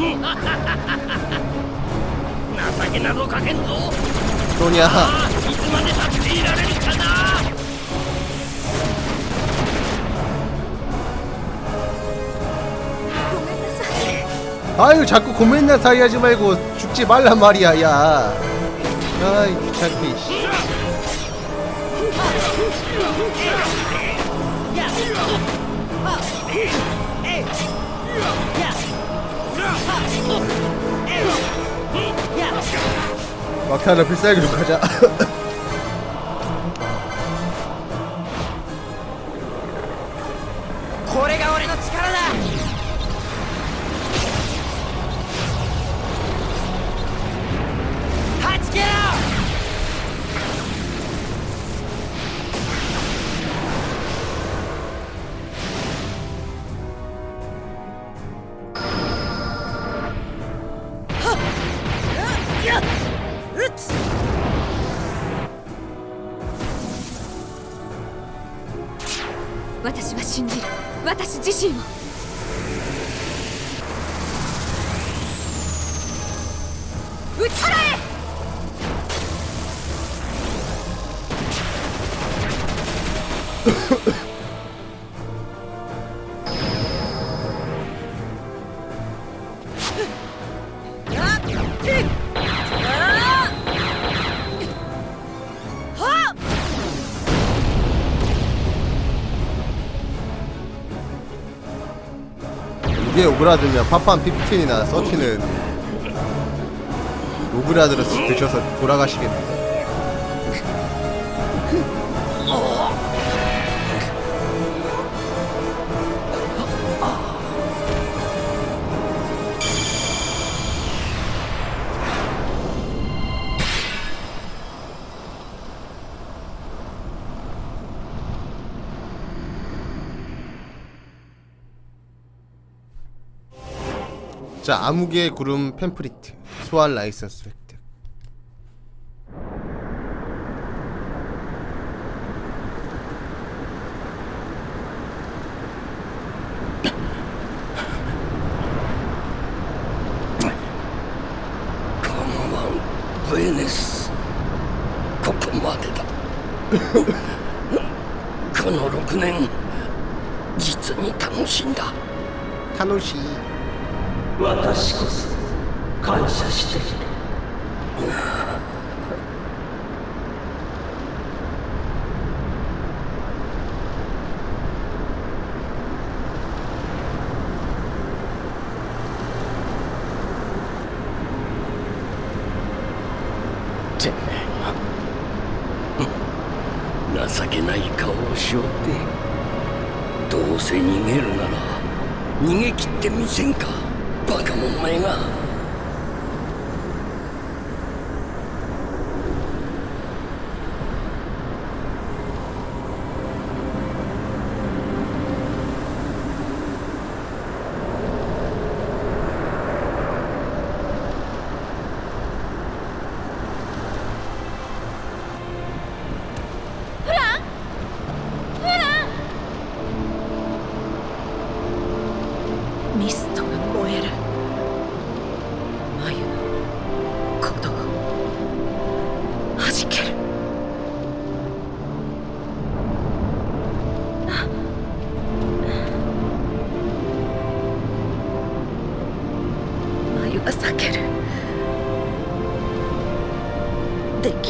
情けなどかけんぞ 또냐 ああいつまで立っていられるかな 아유 자꾸 고맨날 사이 하지 말고 죽지 말란 말이야 야 아이 귀찮게 씨. 막타를 필살기로 가자 チー。 이게 오그라들면 파판 15이나 서티는 오그라들을 드셔서 돌아가시겠네 자 암흑의 구름 팸프리트 소환 라이선스 획득カモワンブエネスここまでだこの6年実に楽しんだ 타노시 私こそ感謝している。情けない顔をしよってどうせ逃げるなら逃げ切ってみせんか。でき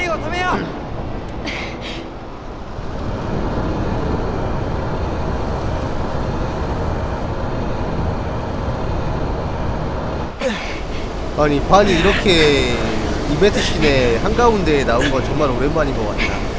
amigo, tome her! 아니 반이 이렇게 이벤트 씬에 한가운데에 나온 건 정말 오랜만인 것 같다.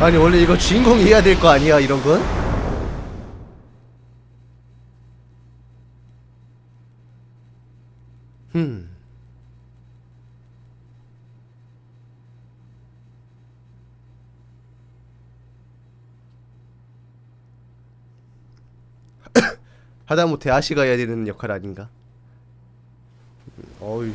아니 원래 이거 주인공이 해야 될 거 아니야 이런 건? 흠. 하다못해 아시가 해야 되는 역할 아닌가? 음, 어이.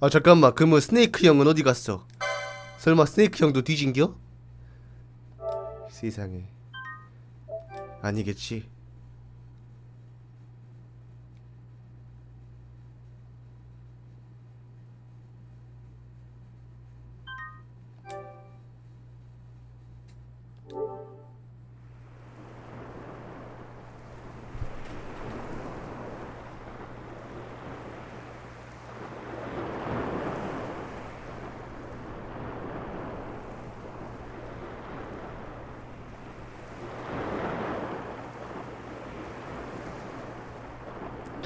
아 잠깐만 그러면 스네이크 형은 어디 갔어? 설마 스네이크 형도 뒤진겨? 세상에 아니겠지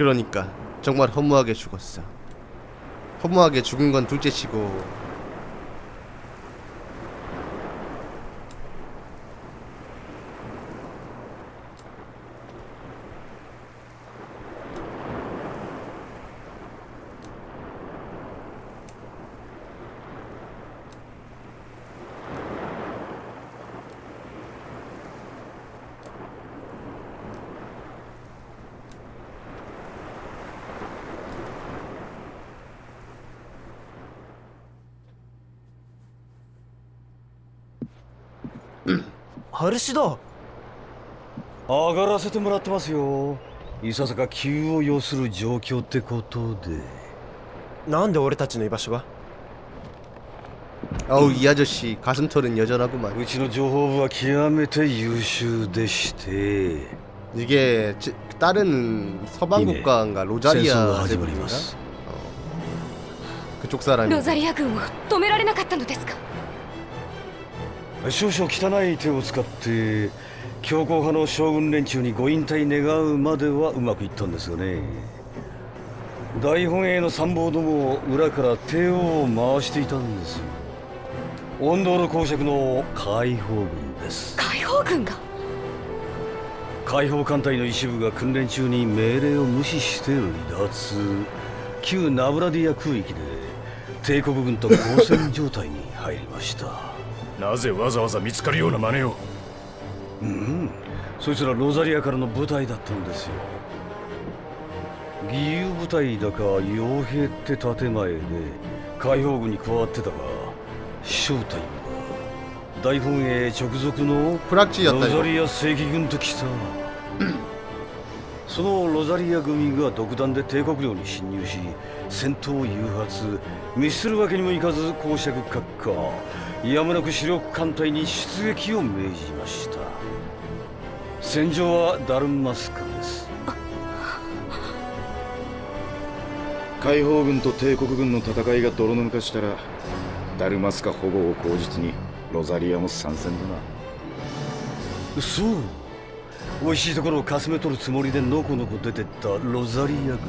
그러니까 정말 허무하게 죽었어. 허무하게 죽은 건 둘째치고 ハルシだ上がらせてもらってますよいささか急を要する状況ってことでなんで俺たちの居場所が 아우 이 아저씨 가슴털은 여전하구만 うちの情報部は極めて優秀でして 이게 지- 다른 서방 이네. 국가인가 戦争が 로자리아 始まり 제국인가? ます 그쪽 사람이 ロザリア軍を止められなかったのですか 少々汚い手を使って強硬派の将軍連中にご引退願うまではうまくいったんですがね。大本営の参謀どもを裏から手を回していたんです。温道の公爵の解放軍です。解放軍が？解放艦隊の一部が訓練中に命令を無視して離脱。旧ナブラディア空域で帝国軍と交戦状態に入りましたなぜわざわざ見つかるような真似を？うん。そいつらロザリアからの部隊だったんですよ。義勇部隊だか傭兵って建前で解放軍に加わってたが正体は大本営直属のプラチナロザリア正規軍ときた。そのロザリア組が独断で帝国領に侵入し戦闘を誘発密するわけにもいかず公爵閣下やむなく主力艦隊に出撃を命じました。戦場はダルマスカです。解放軍と帝国軍の戦いが泥沼化したらダルマスカ保護を口実にロザリアも参戦だな。そう美味しいところをかすめ取るつもりでのこのこ出てったロザリア軍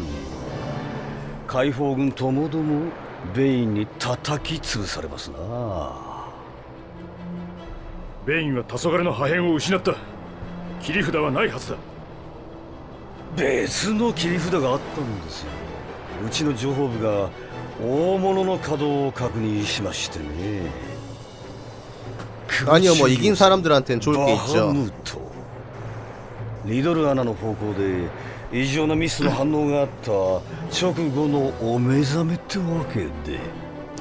解放軍ともどもベインに叩き潰されますなベインは黄昏の破片を失った切り札はないはずだ別の切り札があったんですようちの情報部が大物の稼働を確認しましてね 아니요 뭐 이긴 사람들한테는 좋을 게 バハ 있죠 ムート リドル穴の方向で異常なミスの反応があった直後のお目覚めってわけで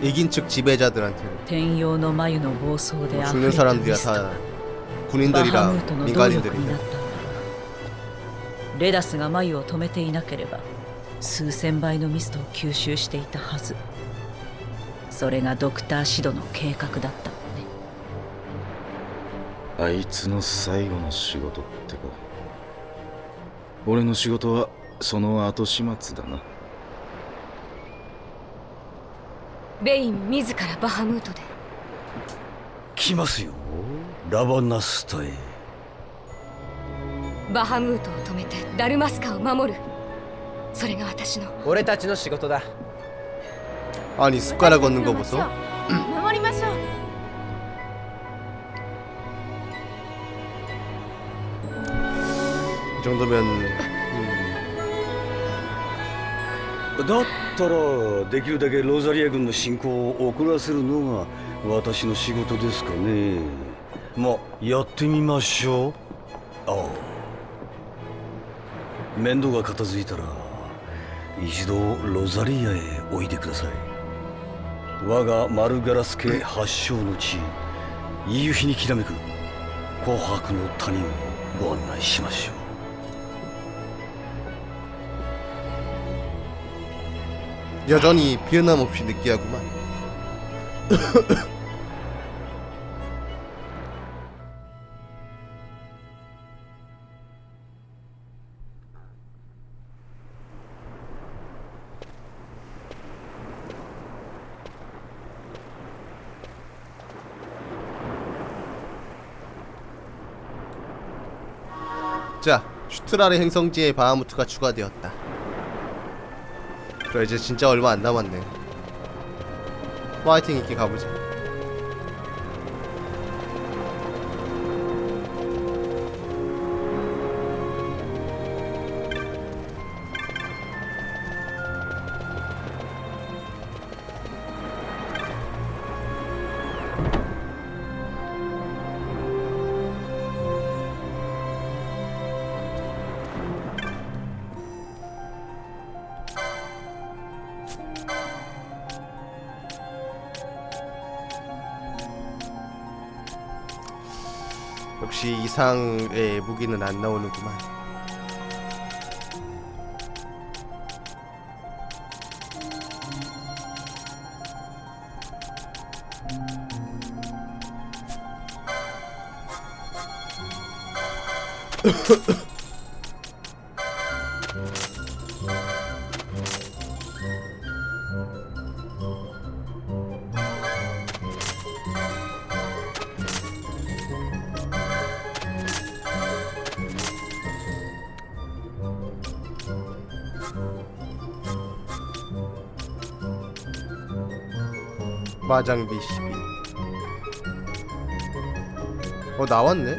이긴 측 지배자들한테는 天陽の眉の暴走で 뭐 溢 죽는 れた 사람들이야 ミスト 다 バハムー 군인들이랑 トの動力にな 민간인들이야 ったんだレダスが眉を止めていなければ数千倍のミストを吸収していたはずそれがドクターシドの計画だったのねあいつの最後の仕事ってか 俺の仕事はその後始末だなベイン自らバハムートで来ますよラバナスタへバハムートを止めてダルマスカを守るそれが私の俺たちの仕事だ 아니 숟가락 얹는 거 보소 이 정도면 음, だったらできるだけロザリア軍の侵攻を遅らせるのが私の仕事ですかねまあやってみましょうああ面倒が片付いたら一度ロザリアへおいでください我がマルガラス家発祥の地夕日にきらめく紅白の谷をご案内しましょう 여전히 비엔남 없이 느끼하구만 자, 슈트라르 행성지에 바하무트가 추가되었다. 그래 이제 진짜 얼마 안 남았네. 파이팅 있게 가보자. 이상의 무기는 안 나오는구만. 마장비 12. 어 나왔네.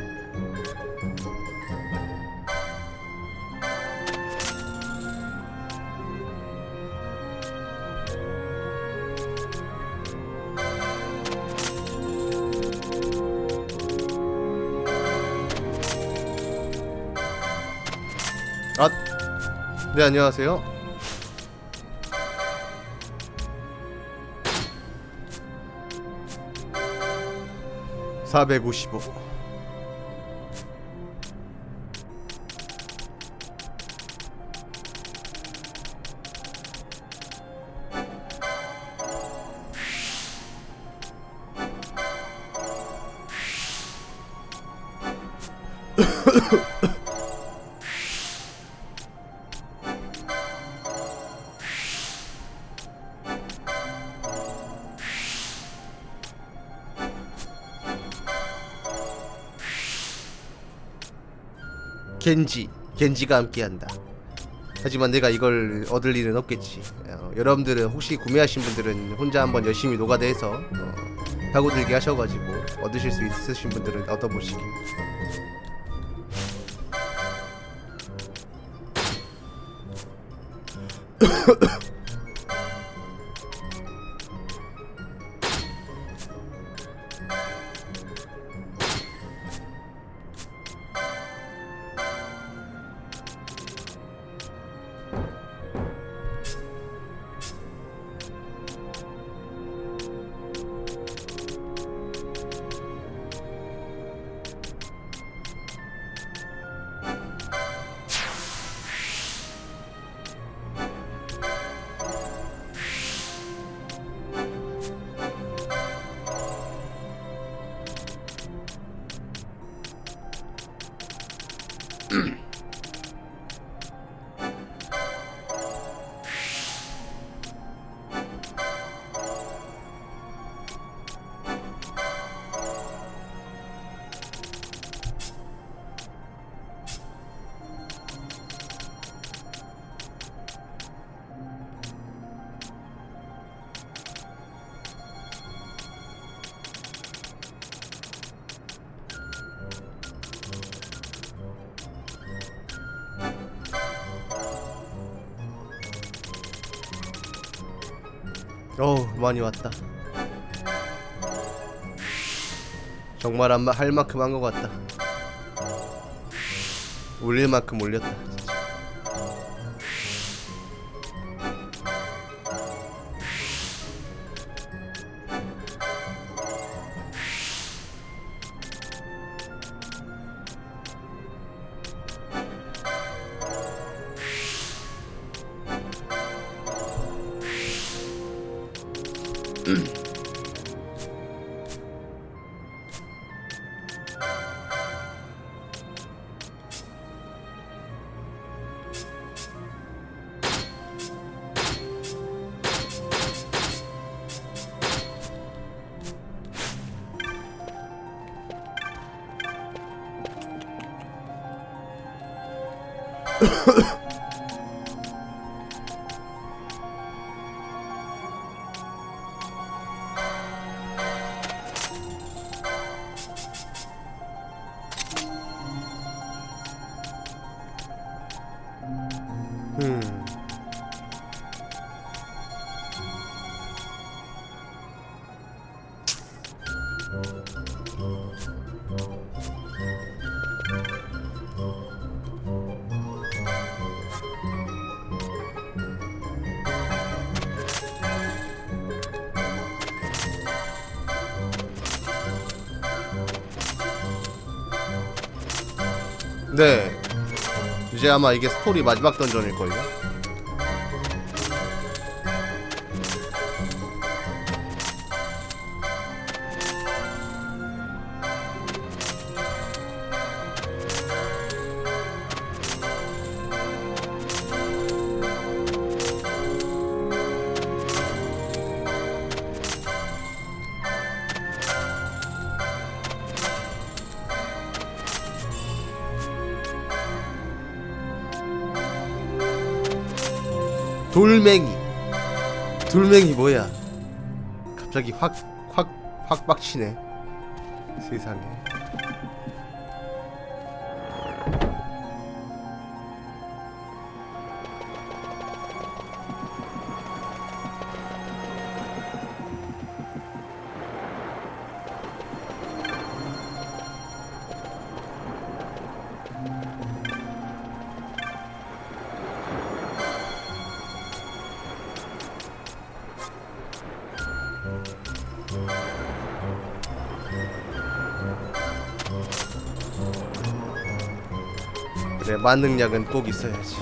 아, 네 안녕하세요. (455) 겐지 겐지가 함께한다. 하지만 내가 이걸 얻을 일은 없겠지. 어, 여러분들은 혹시 구매하신 분들은 혼자 한번 열심히 노가다해서 어, 파고들게 하셔가지고 얻으실 수 있으신 분들은 얻어보시길 많이 왔다. 정말 한, 할 만큼 한 것 같다. 올릴 만큼 올렸다 Ha 네. 이제 아마 이게 스토리 마지막 던전일걸요? 빡치네. 세상에 만능약은 꼭 있어야지.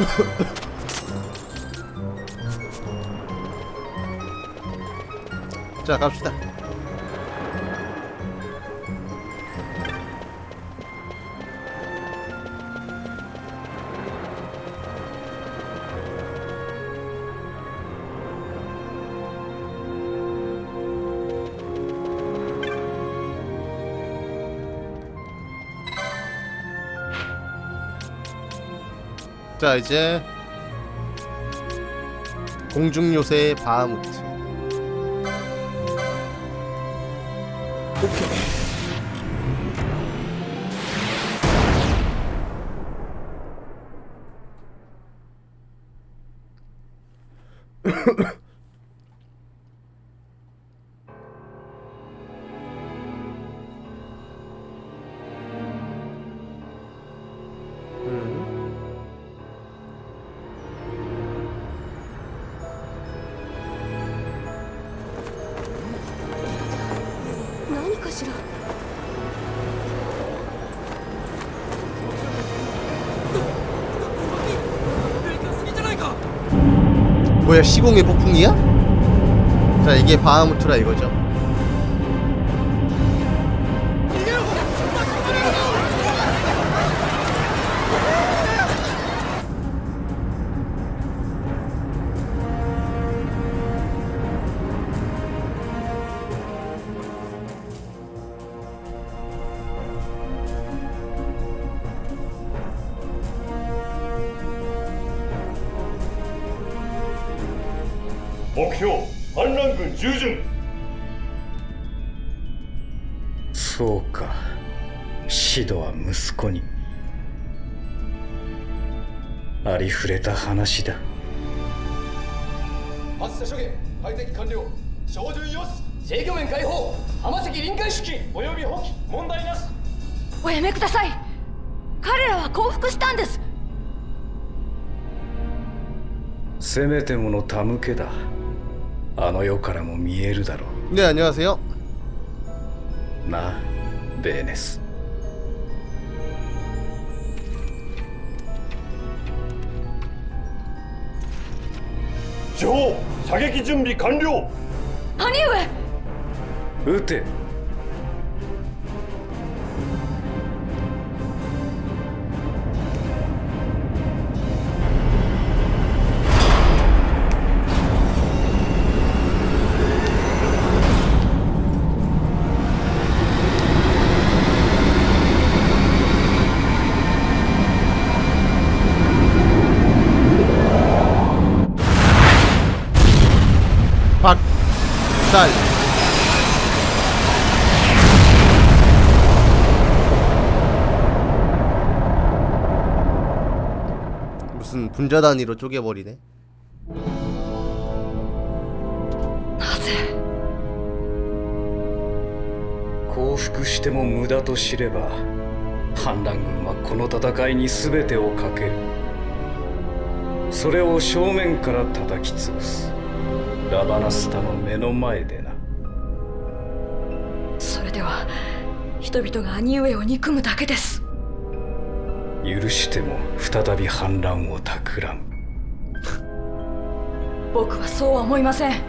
자 갑시다 자 이제 공중요새 바하무트. 오케이 뭐야 시공의 폭풍이야? 자 이게 바하무트라 이거죠 話だ発射処刑排斥完了照準よし制御面解放浜崎臨界式および放棄問題なしおやめください彼らは降伏したんですせめてもの手向けだあの世からも見えるだろ 네 안녕하세요 うなベーネス 地方射撃準備完了。兄上！撃て 살 무슨 분자 단위로 쪼개버리네 なぜ降伏しても無駄と知れば反乱軍はこの戦いに全てをかけるそれを正面から叩き潰す ラバナスタの目の前でな。それでは人々が兄上を憎むだけです。許しても再び反乱を企む。僕はそうは思いません。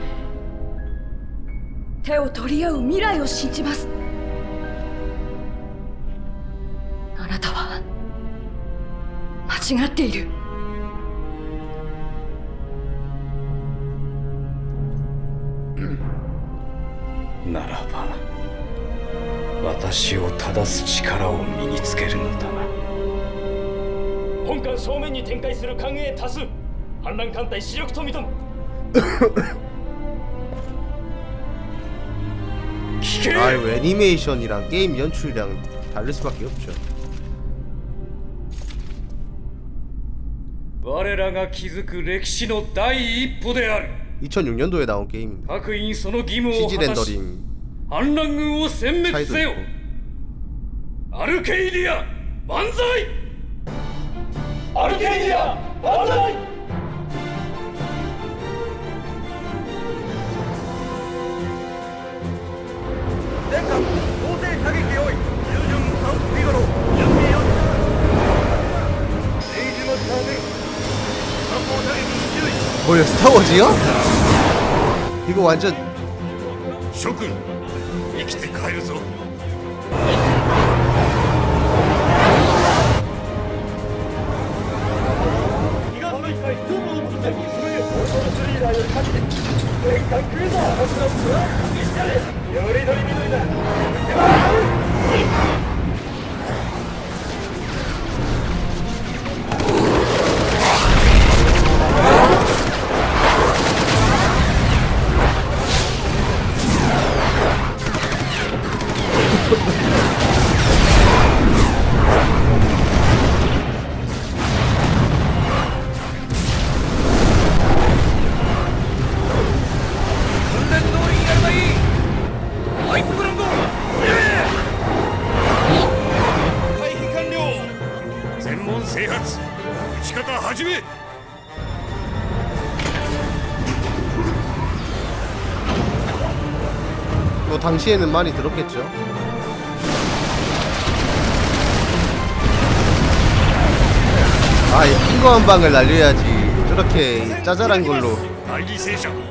手を取り合う未来を信じます。あなたは間違っているならば私を正す力を身につけるのだな本艦正面に展開する艦兵多数反乱艦隊主力と認む聞け 아유 애니메이션이랑 게임 연출이랑 다를 수밖에 없죠 我らが築く歴史の第一歩である 2006년도에 나온 게임입니다. CG 렌더링 차이도 있고 아르케이디아 만사이! 아르케이디아 만사이! 뭐야 스타워즈요? 이거 완전 쇼크! 이기테 가이르소! 아, 이거 예! 뭐 당시에는 많이 들었겠죠. 아, 이거 한 방을 날려야지. 저렇게 짜잘한 걸로. 날기 세션!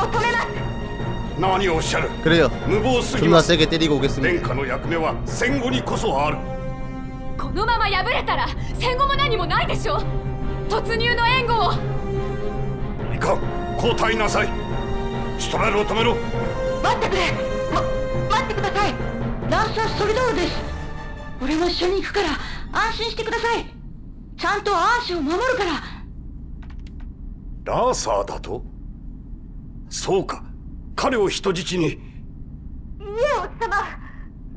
を止めます何をおっしゃる 그래요 無謀すぎ 존나 ます 세게 때리고 殿 오겠습니다 下の役目は戦後にこそあるこのまま敗れたら戦後も何もないでしょ突入の援護をいかん交代なさいシュトラルを止めろ待ってくれま待ってくださいランサーソリドールです俺も一緒に行くから安心してくださいちゃんとアーシュを守るからラーサーだと そうか。彼を人質に。いえおじさま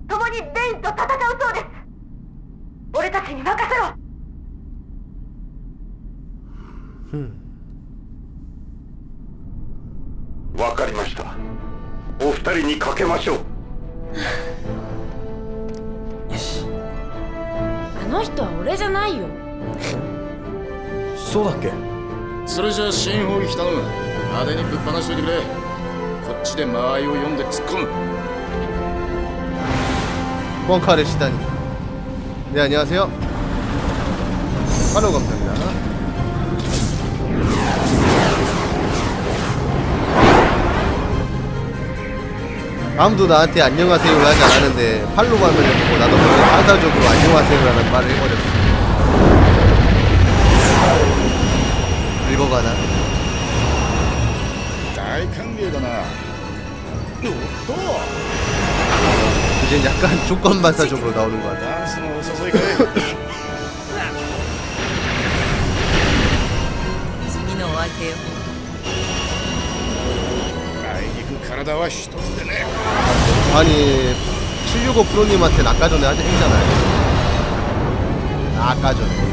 共にベインと戦うそうです。俺たちに任せろ。わかりました。お二人にかけましょう。あの人は俺じゃないよ。そうだっけ？それじゃあ新砲撃頼む派手にぶっ放しといてくれこっちで間合いを読んで突っ込む 뻥카를 시다니 네 안녕하세요 팔로우 감사합니다 아무도 나한테 안녕하세요를 하지 않았는데 팔로우 하면 보고 나도 모르게 반사적으로 안녕하세요라는 말을 해버렸어 읽어가나 大歓迎だなおっ 이젠 약간 조건 반사적으로 나오는 것 같아 とダンスのお誘いかい次のお相手よあいにく体は一つでね 아니 765 프로님한테는 아까 전에 하자 했잖아요 아까 전에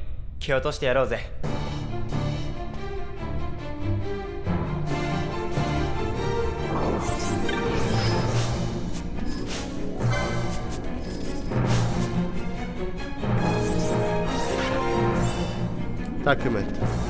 蹴落としてやろうぜ。ダキュメント